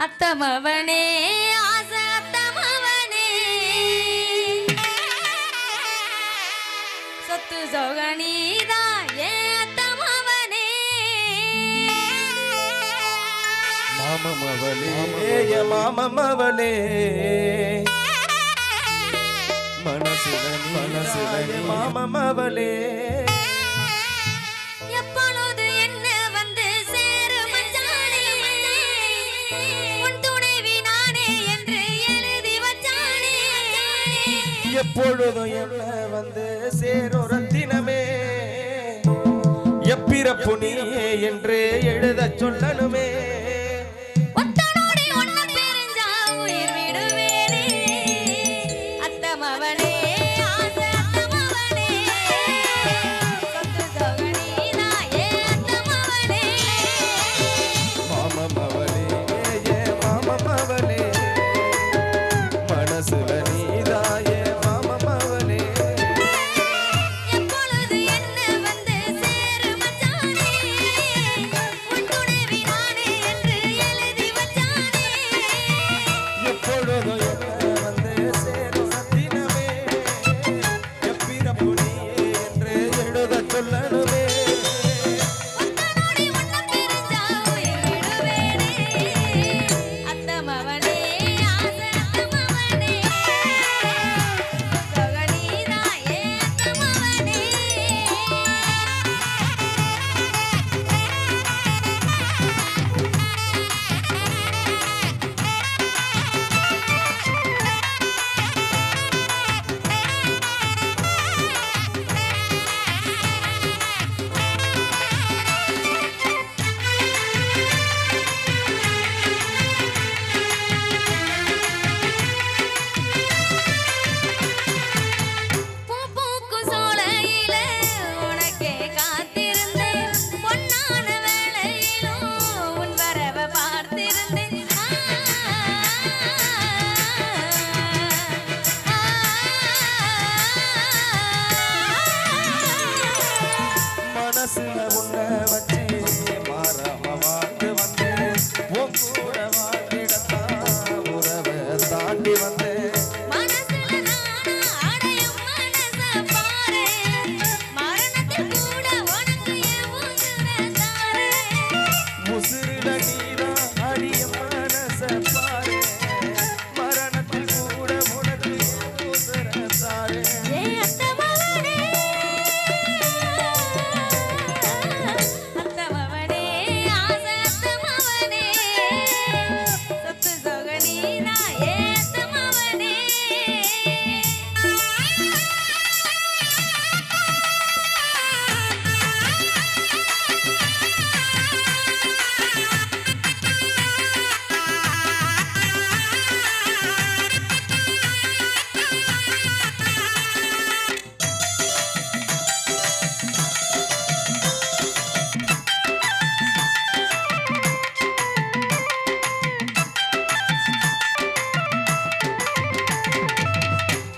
அத்தமவனே ஆசத்தமவனே சொத்து சொகனீதா ஏ அத்தமவனே. மாமமவனே ஏ மாமமவனே மனசில மனசில மாமமவளே எப்பொழுதும் என்ன வந்து சேரொரு தினமே? எப்பிறப்பு நீயே என்று எழுத சொல்லணுமே.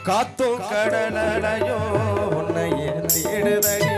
காத்தோ கடலடையோ உன்னைய தேடுதடி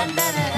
தந்தனனனா, தந்தனனனா, தந்தனனனா,